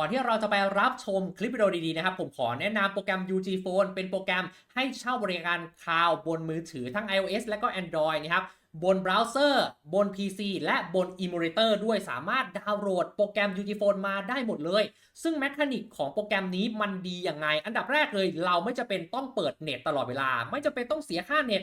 ก่อนที่เราจะไปรับชมคลิปวิดีโอดีๆนะครับ ผมขอแนะนำโปรแกรม UG Phone เป็นโปรแกรมให้เช่าบริการคลาวด์บนมือถือทั้ง iOS และก็ Android นะครับบนเบราว์เซอร์ บน PC และบน Emulator ด้วยสามารถดาวน์โหลดโปรแกรม UG Phone มาได้หมดเลย ซึ่งแมคานิกของโปรแกรมนี้มันดียังไง อันดับแรกเลยเราไม่จะเป็นต้องเปิดเน็ตตลอดเวลา ไม่จะเป็นต้องเสียค่าเน็ต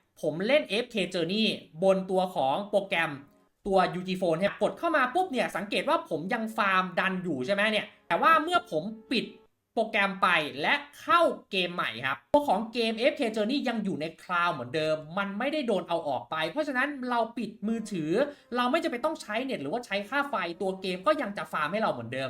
ผมเล่น FK Journey บนตัวของโปรแกรมตัว UG Phone เนี่ยกดเข้ามาปุ๊บเนี่ยสังเกตว่าผมยังฟาร์มดันอยู่ใช่ไหมเนี่ย แต่ว่าเมื่อผมปิดโปรแกรมไปและเข้าเกมใหม่ครับ ตัวของเกม FK Journey ยังอยู่ในคลาวด์เหมือนเดิม มันไม่ได้โดนเอาออกไป เพราะฉะนั้นเราปิดมือถือ เราไม่จะเป็นต้องใช้เน็ตหรือว่าใช้ค่าไฟตัวเกมก็ยังจะฟาร์มให้เราเหมือนเดิม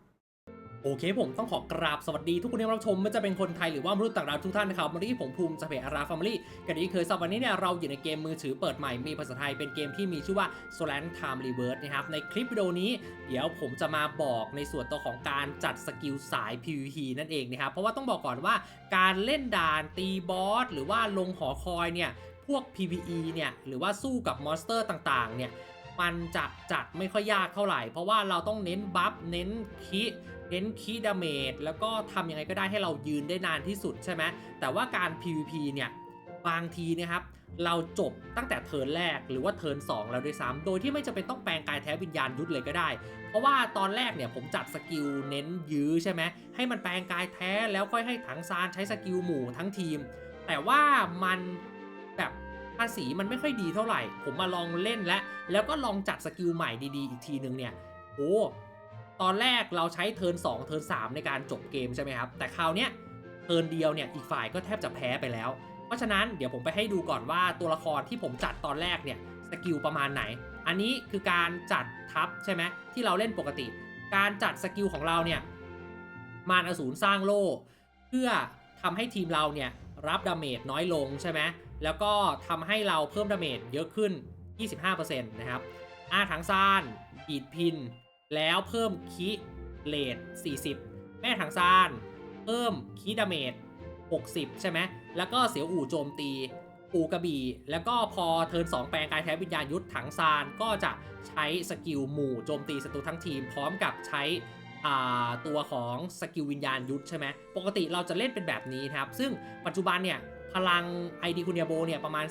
โอเคผมต้องขอกราบสวัสดีทุกคนที่รับชมไม่ว่าจะเป็นคนไทยหรือว่ามนุษย์ต่างดาวทุกท่านนะครับวันนี้ผมภูมิจากเพจอาราฟามิลี่กันนี้เคยสัปวันนี้เนี่ยเราอยู่ในเกมมือถือเปิดใหม่มีภาษาไทยเป็นเกมที่มีชื่อว่า Solar Time Reverse นะครับในคลิปวิดีโอนี้ เดี๋ยวผมจะมาบอกในส่วนตัวของการจัดสกิลสาย PVP นั่นเองนะครับเพราะว่าต้องบอกก่อนว่าการเล่นด่านตีบอสหรือว่าลงหอคอยเนี่ยพวก PVE เนี่ยหรือว่าสู้กับมอนสเตอร์ต่างๆเนี่ยมันจะจัดไม่ค่อยยากเท่าไหร่ เพราะว่าเราต้องเน้นบัฟเน้นคิ เน้นคีดาเมจแล้วก็ทำยังไงก็ได้ให้เรายืนได้นานที่สุดใช่ไหมแต่ว่าการ PVP เนี่ยบางทีนะครับเราจบตั้งแต่เทิร์นแรกหรือว่าเทิร์น2แล้วด้วยซ้ำโดยที่ไม่จำเป็นต้องแปลงกายแท้วิญญาณยุทธเลยก็ได้ เพราะว่าตอนแรกเนี่ยผมจัดสกิลเน้นยื้อใช่ไหมให้มันแปลงกายแท้แล้วค่อยให้ถังซานใช้สกิลหมู่ทั้งทีม แต่ว่ามันแบบภาษีมันไม่ค่อยดีเท่าไหร่ ผมมาลองเล่นและแล้วก็ลองจัดสกิลใหม่ดีๆ อีกทีนึงเนี่ยโอ้ ตอนแรกเราใช้เทิร์น2เทิร์น3 ในการจบเกมใช่ไหมครับ แต่คราวเนี้ยเทิร์นเดียวเนี่ยอีกฝ่ายก็แทบจะแพ้ไปแล้ว เพราะฉะนั้นเดี๋ยวผมไปให้ดูก่อนว่าตัวละครที่ผมจัดตอนแรกเนี่ยสกิลประมาณไหน อันนี้คือการจัดทับใช่ไหมที่เราเล่นปกติ การจัดสกิลของเราเนี่ยมารอสูรสร้างโล่เพื่อทำให้ทีมเราเนี่ยรับดาเมจน้อยลงใช่ไหมแล้วก็ทำให้เราเพิ่มดาเมจเยอะขึ้น 25%นะครับอาถังซานดีดพิน แล้วเพิ่มคีเลด40 แม่ถังซาน เพิ่มคีดาเมจ60 ใช่ไหม แล้วก็เสียวอู่โจมตี อู่กระบี่ แล้วก็พอเทิร์น2แปลงกายแท้วิญญาณยุทธถังซานก็จะใช้สกิลหมู่โจมตีศัตรูทั้งทีม พร้อมกับใช้ตัวของสกิลวิญญาณยุทธใช่ไหม ปกติเราจะเล่นเป็นแบบนี้นะครับ ซึ่งปัจจุบันเนี่ยพลัง ID คุณยาโบเนี่ยประมาณ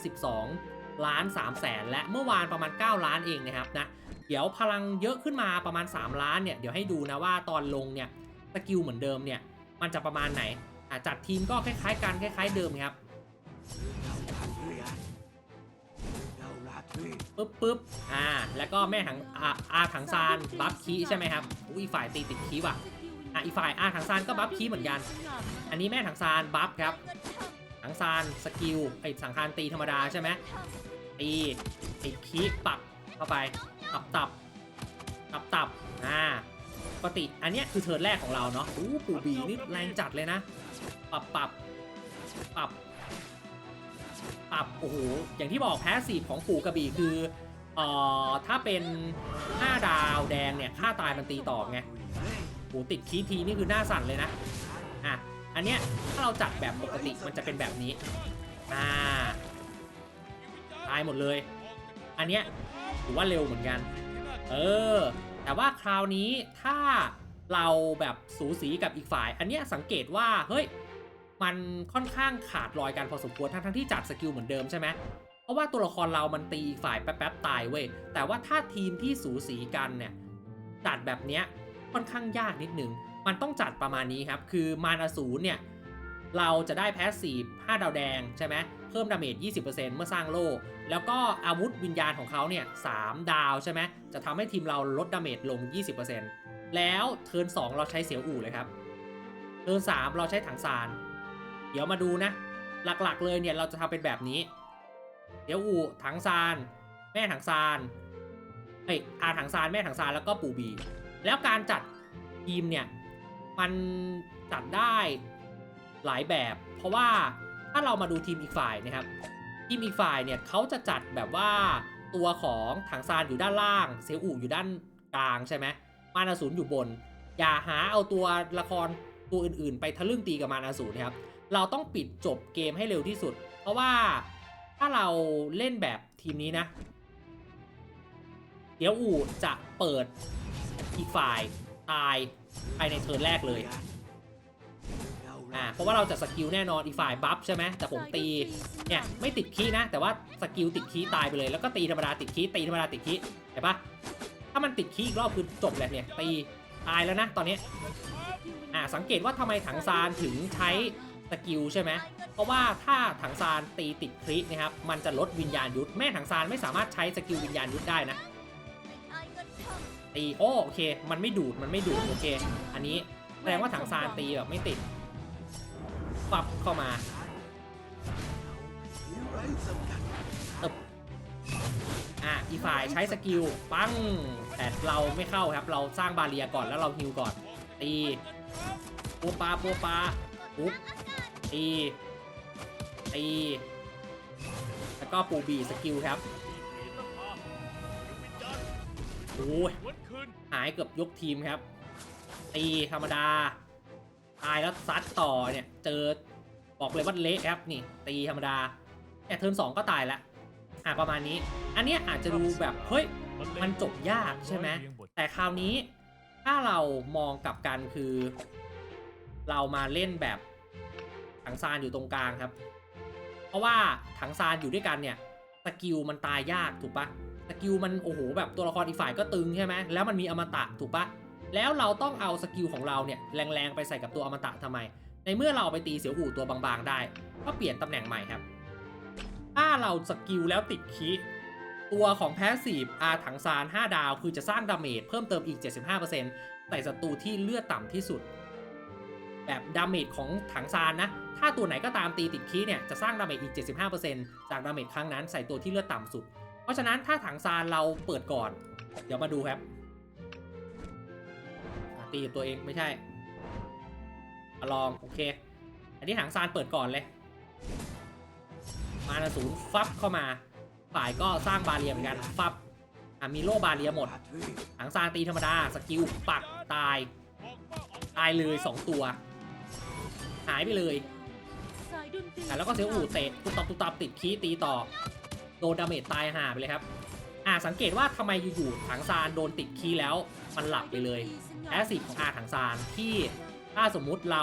12 ล้าน3แสนและเมื่อวานประมาณ 9 ล้านเองนะครับนะ เดี๋ยวพลังเยอะขึ้นมาประมาณ 3 ล้านเนี่ย เดี๋ยวให้ดูนะว่าตอนลงเนี่ยสกิลเหมือนเดิมเนี่ยมันจะประมาณไหนอะจัดทีมก็คล้ายๆกันคล้าย ๆ เดิมครับปึ๊บปึ๊บอ่า แล้วก็แม่ถังอาอาถังซานบัฟคีใช่ไหมครับอุ้ยฝ่ายตีติดคีว่ะอะอีฝ่ายอาถังซานก็บัฟคีเหมือนกัน อันนี้แม่ถังซานบัฟครับถังซานสกิลไอ้สังคารตีธรรมดาใช่ไหมตีไอ้คีปักเข้าไป ตับตับตับตับอ่าปกติอันเนี้ยคือเทิร์นแรกของเราเนาะอู้ปูบีนี่แรงจัดเลยนะ ปรับปรับปรับปรับโอ้โหอย่างที่บอกแพสซีฟของปูกระบี่คือเอ่อถ้าเป็น5ดาวแดงเนี่ยค่าตายมันตีต่อไงโหติดคีทีนี่คือหน้าสั่นเลยนะอะอันอันเนี้ยถ้าเราจัดแบบปกติมันจะเป็นแบบนี้อ่าตายหมดเลย อันเนี้ย ถือว่าเร็วเหมือนกัน เออ แต่ว่าคราวนี้ถ้าเราแบบสูสีกับอีกฝ่าย อันเนี้ยสังเกตว่าเฮ้ยมันค่อนข้างขาดรอยกันพอสมควรทั้งทั้งที่จัดสกิลเหมือนเดิมใช่ไหมเพราะว่าตัวละครเรามันตีอีกฝ่ายแป๊บๆตายเว้ยแต่ว่าถ้าทีมที่สูสีกันเนี่ยจัดแบบเนี้ยค่อนข้างยากนิดนึงมันต้องจัดประมาณนี้ครับ คือมานาศูนเนี่ย เราจะได้แพสซีฟ5ดาวแดงใช่ไหมเพิ่มดาเมจ 20%เมื่อสร้างโล่แล้วก็อาวุธวิญญาณของเขาเนี่ย3ดาวใช่ไหมจะทำให้ทีมเราลดดาเมจลง 20%แล้วเทิร์น2เราใช้เสียวอู่เลยครับเทิร์น3เราใช้ถังซาน เดี๋ยวมาดูนะ หลักๆเลยเนี่ยเราจะทำเป็นแบบนี้เดี๋ยวอู่ถังซาน แม่ถังซานเอ้ยอาถังซานแม่ถังซานแล้วก็ปูบี แล้วการจัดทีมเนี่ยมันจัดได้ หลายแบบ เพราะว่าถ้าเรามาดูทีมอีกฝ่ายนะครับ ทีมอีกฝ่ายเนี่ยเขาจะจัดแบบว่าตัวของถังซานอยู่ด้านล่าง เซลอูอยู่ด้านกลางใช่ไหมมานาศูนย์อยู่บน อย่าหาเอาตัวละครตัวอื่นๆ ไปทะลึ่งตีกับมานาศูนย์นะครับเราต้องปิดจบเกมให้เร็วที่สุด เพราะว่าถ้าเราเล่นแบบทีมนี้นะ เดี๋ยวอู่จะเปิดอีกฝ่ายตายภายในเทิร์นแรกเลย อ่าเพราะว่าเราจะสกิลแน่นอนอีกฝ่ายบัฟใช่ไหมแต่ผมตีเนี่ยไม่ติดคีย์นะ แต่ว่าสกิลติดคีย์ตายไปเลยแล้วก็ตีธรรมดาติดคีย์ตีธรรมดาติดคีย์เห็นปะถ้ามันติดคีย์อีกรอบคือจบเลยเนี่ยตีตายแล้วนะตอนนี้อ่าสังเกตว่าทำไมถังซานถึงใช้สกิลใช่ไหมเพราะว่าถ้าถังซานตีติดครินะครับมันจะลดวิญญาณยุทธแม่ถังซานไม่สามารถใช้สกิลวิญญาณยุทธได้นะตีโอโอเค มันไม่ดูดมันไม่ดูดโอเค อันนี้แสดงว่าถังซานตีแบบไม่ติด ปับเข้ามาตบอะอีฝ่ายใช้สกิลปังแต่เราไม่เข้าครับ เราสร้างบาเรียก่อนแล้วเราฮิวก่อนตีปัวปลาปัวปลาปุ๊บตีตีแล้วก็ปูบีสกิลครับโอ้ยหายเกือบยกทีมครับ ตีธรรมดา ตายแล้วซัดต่อเนี่ย เจอบอกเลยว่าเละครับนี่ตีธรรมดาแต่เทิร์นสองก็ตายละอะประมาณนี้ อันเนี้ยอาจจะดูแบบเฮ้ยมันจบยากใช่ไหมแต่คราวนี้ถ้าเรามองกลับกันคือ เรามาเล่นแบบถังซานอยู่ตรงกลางครับ เพราะว่าถังซานอยู่ด้วยกันเนี่ยสกิลมันตายยากถูกปะสกิลมันโอ้โหแบบตัวละครอีกฝ่ายก็ตึงใช่ไหมแล้วมันมีอมตะถูกปะ แล้วเราต้องเอาสกิลของเราเนี่ยแรงๆไปใส่กับตัวอมตะทำไม ในเมื่อเราไปตีเสียวอู่ตัวบางๆได้ ก็เปลี่ยนตำแหน่งใหม่ครับ ถ้าเราสกิลแล้วติดคีตัวของแพสซีฟอาถังซาน 5 ดาว คือจะสร้างดาเมจเพิ่มเติมอีก 75%ใส่ศัตรูที่เลือดต่ำที่สุด แบบดาเมจของถังซานนะ ถ้าตัวไหนก็ตามตีติดคีเนี่ยจะสร้างดาเมจอีก 75%จากดาเมจครั้งนั้นใส่ตัวที่เลือดต่ำสุด เพราะฉะนั้นถ้าถังซานเราเปิดก่อน เดี๋ยวมาดูครับ ตีกับตัวเองไม่ใช่อลองโอเค อันนี้ถังซานเปิดก่อนเลย มานาศูนย์ฟับเข้ามา ฝ่ายก็สร้างบาเรียเหมือนกัน ฟับอะมีโล่บาเรียหมดถังซานตีธรรมดา สกิลปักตาย ตายเลย 2 ตัว หายไปเลยอ่แล้วก็เซลอูเตะตุบตับตุบตับติดคีตีต่อ โดนดาเมจตายห่าไปเลยครับ อ่าสังเกตว่าทำไมอยู่ๆถังซานโดนติดคีแล้วมันหลับไปเลย แอสซิดของอาถังซานที่ถ้าสมมุติเรา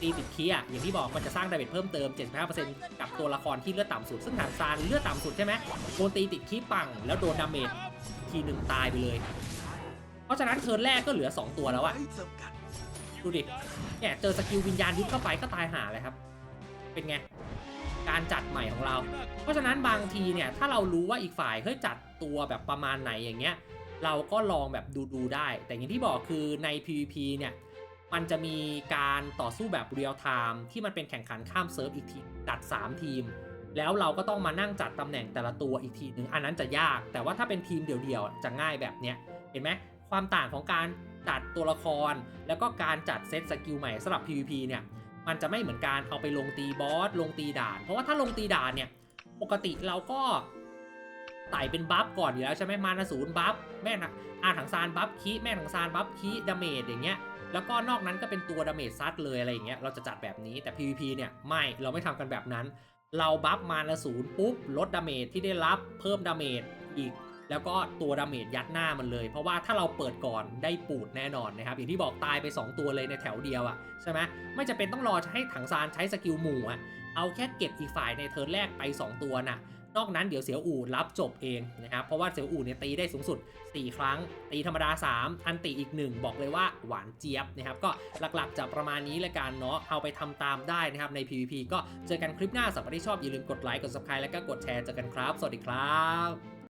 ตีติดคีอะอย่างที่บอกมันจะสร้างดาเมจเพิ่มเติม 75%กับตัวละครที่เลือดต่ำสุด ซึ่งถังซานเลือดต่ำสุดใช่ไหมโดนตีติดคีปัง แล้วโดนดาเมจทีหนึ่งตายไปเลย เพราะฉะนั้นเทิร์นแรกก็เหลือ 2 ตัวแล้วอะดูดิเนี่ยเจอสกิลวิญญาณยุบเข้าไปก็ตายห่าเลยครับ เป็นไง การจัดใหม่ของเรา เพราะฉะนั้นบางทีเนี่ยถ้าเรารู้ว่าอีกฝ่ายเฮ้ยจัดตัวแบบประมาณไหนอย่างเงี้ย เราก็ลองแบบดูดูๆได้ แต่อย่างที่บอกคือใน PVP เนี่ยมันจะมีการต่อสู้แบบเรียลไทม์ที่มันเป็นแข่งขันข้ามเซิร์ฟอีกทีจัด 3 ทีม แล้วเราก็ต้องมานั่งจัดตำแหน่งแต่ละตัวอีกทีหนึ่งอันนั้นจะยาก แต่ว่าถ้าเป็นทีมเดี่ยวๆจะง่ายแบบเนี้ยเห็นไหมความต่างของการจัดตัวละคร แล้วก็การจัดเซตสกิลใหม่สำหรับ PVP เนี่ยมันจะไม่เหมือนการเอาไปลงตีบอสลงตีด่าน เพราะว่าถ้าลงตีด่านเนี่ยปกติเราก็ ไต่เป็นบัฟก่อนอยู่แล้วใช่ไหมมานาศูนย์บัฟแม่นะอาถังซานบัฟคีแม่ถังซานบัฟคีดาเมจอย่างเงี้ยแล้วก็นอกนั้นก็เป็นตัวดาเมจซัดเลยอะไรอย่างเงี้ยเราจะจัดแบบนี้แต่ PVP เนี่ยไม่เราไม่ทำกันแบบนั้น เราบัฟมาละศูนย์ปุ๊บลดดาเมจที่ได้รับเพิ่มดาเมจอีกแล้วก็ตัวดาเมจยัดหน้ามันเลย เพราะว่าถ้าเราเปิดก่อนได้ปูดแน่นอนนะครับ อย่างที่บอกตายไป 2 ตัวเลยในแถวเดียวอะใช่ไหมไม่จะเป็นต้องรอให้ถังซานใช้สกิลหมู่อะเอาแค่เก็บอีกฝ่ายในเทิร์นแรกไป 2 ตัวน่ะ นอกนั้นเดี๋ยวเสียวอู่รับจบเองนะครับ เพราะว่าเสียวอู่เนี่ยตีได้สูงสุด 4 ครั้ง ตีธรรมดา 3 อันตีอีก 1 บอกเลยว่าหวานเจี๊ยบนะครับ ก็หลักๆจะประมาณนี้ละกันเนาะ เอาไปทำตามได้นะครับ ใน PVP ก็เจอกันคลิปหน้าสำหรับที่ชอบอย่าลืมกดไลค์ กด subscribe แล้วก็กดแชร์เจอกันครับ สวัสดีครับ